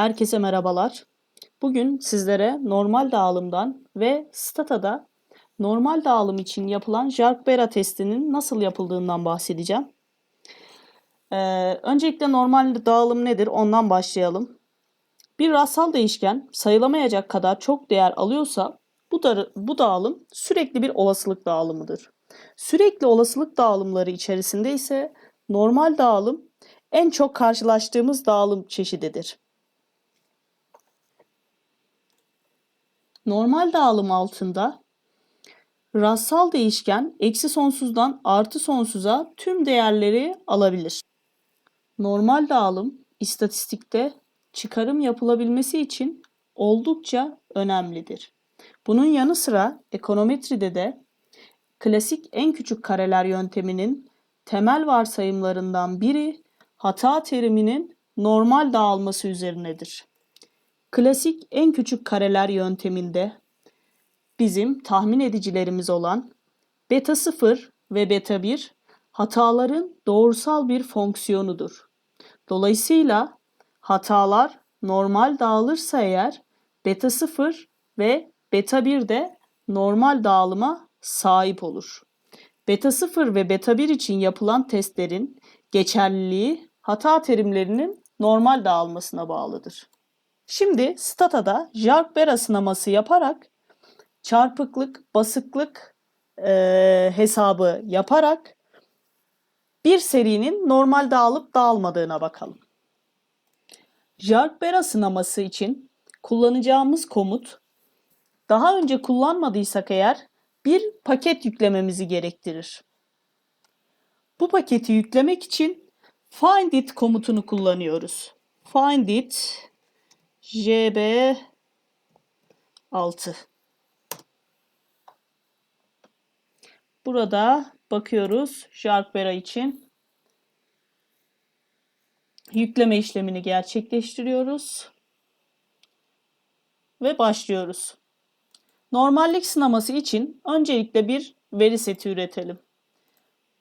Herkese merhabalar. Bugün sizlere normal dağılımdan ve statada normal dağılım için yapılan Jark-Bera testinin nasıl yapıldığından bahsedeceğim. Ee, öncelikle normal dağılım nedir ondan başlayalım. Bir rastsal değişken sayılamayacak kadar çok değer alıyorsa bu, da, bu dağılım sürekli bir olasılık dağılımıdır. Sürekli olasılık dağılımları içerisinde ise normal dağılım en çok karşılaştığımız dağılım çeşididir. Normal dağılım altında rastsal değişken eksi sonsuzdan artı sonsuza tüm değerleri alabilir. Normal dağılım istatistikte çıkarım yapılabilmesi için oldukça önemlidir. Bunun yanı sıra ekonometride de klasik en küçük kareler yönteminin temel varsayımlarından biri hata teriminin normal dağılması üzerinedir. Klasik en küçük kareler yönteminde bizim tahmin edicilerimiz olan beta 0 ve beta 1 hataların doğrusal bir fonksiyonudur. Dolayısıyla hatalar normal dağılırsa eğer beta 0 ve beta 1 de normal dağılıma sahip olur. Beta 0 ve beta 1 için yapılan testlerin geçerliliği hata terimlerinin normal dağılmasına bağlıdır. Şimdi statada Jark-Bera sınaması yaparak çarpıklık, basıklık e, hesabı yaparak bir serinin normal dağılıp dağılmadığına bakalım. Jark-Bera sınaması için kullanacağımız komut daha önce kullanmadıysak eğer bir paket yüklememizi gerektirir. Bu paketi yüklemek için find it komutunu kullanıyoruz. Find it JB 6. Burada bakıyoruz Jarkbera için yükleme işlemini gerçekleştiriyoruz ve başlıyoruz. Normallik sınaması için öncelikle bir veri seti üretelim.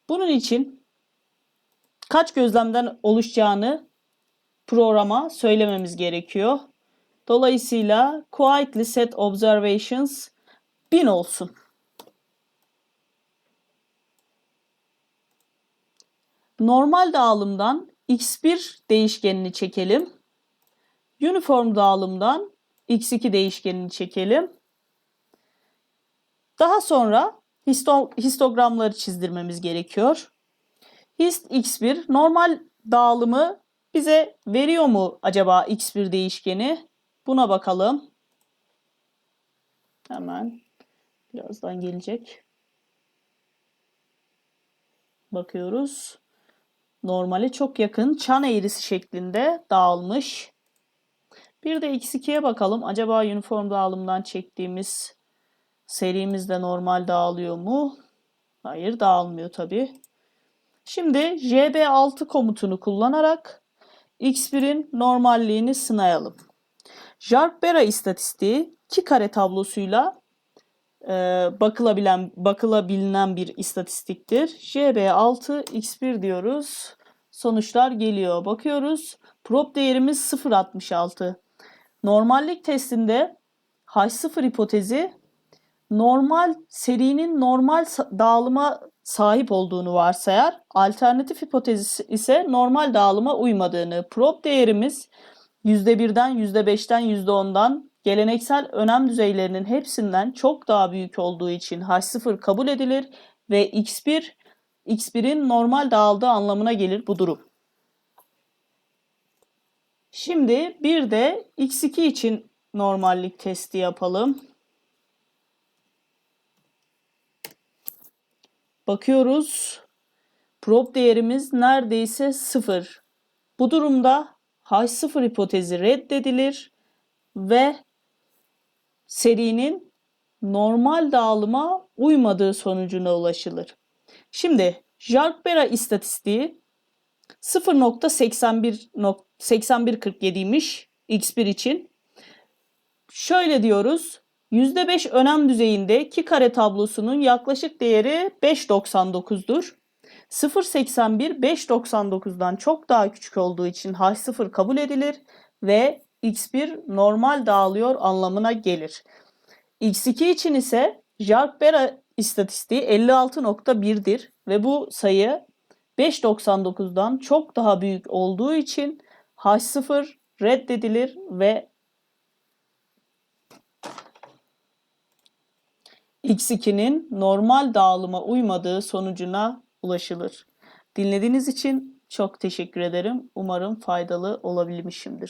Bunun için kaç gözlemden oluşacağını programa söylememiz gerekiyor. Dolayısıyla quietly set observations 1000 olsun. Normal dağılımdan x1 değişkenini çekelim. Uniform dağılımdan x2 değişkenini çekelim. Daha sonra histo histogramları çizdirmemiz gerekiyor. Hist x1 normal dağılımı bize veriyor mu acaba x1 değişkeni? Buna bakalım. Hemen birazdan gelecek. Bakıyoruz. Normale çok yakın çan eğrisi şeklinde dağılmış. Bir de x2'ye bakalım. Acaba uniform dağılımdan çektiğimiz serimizde normal dağılıyor mu? Hayır dağılmıyor tabi. Şimdi JB6 komutunu kullanarak x1'in normalliğini sınayalım. Jark-Bera istatistiği iki kare tablosuyla e, bakılabilen bakılabilinen bir istatistiktir. JB6 x1 diyoruz. Sonuçlar geliyor. Bakıyoruz. Prop değerimiz 0.66. Normallik testinde H0 hipotezi normal serinin normal dağılıma sahip olduğunu varsayar. Alternatif hipotezi ise normal dağılıma uymadığını. Prop değerimiz %1'den, %5'ten, %10'dan geleneksel önem düzeylerinin hepsinden çok daha büyük olduğu için H0 kabul edilir ve X1 X1'in normal dağıldığı anlamına gelir bu durum. Şimdi bir de X2 için normallik testi yapalım. Bakıyoruz. Prop değerimiz neredeyse sıfır. Bu durumda H0 hipotezi reddedilir ve serinin normal dağılıma uymadığı sonucuna ulaşılır. Şimdi Jark-Bera istatistiği 0.8147'ymiş x1 için. Şöyle diyoruz. %5 önem düzeyinde iki kare tablosunun yaklaşık değeri 5.99'dur. 0.81 5.99'dan çok daha küçük olduğu için H0 kabul edilir ve x1 normal dağılıyor anlamına gelir. x2 için ise Jark-Bera istatistiği 56.1'dir ve bu sayı 5.99'dan çok daha büyük olduğu için H0 reddedilir ve x2'nin normal dağılıma uymadığı sonucuna ulaşılır. Dinlediğiniz için çok teşekkür ederim. Umarım faydalı olabilmişimdir.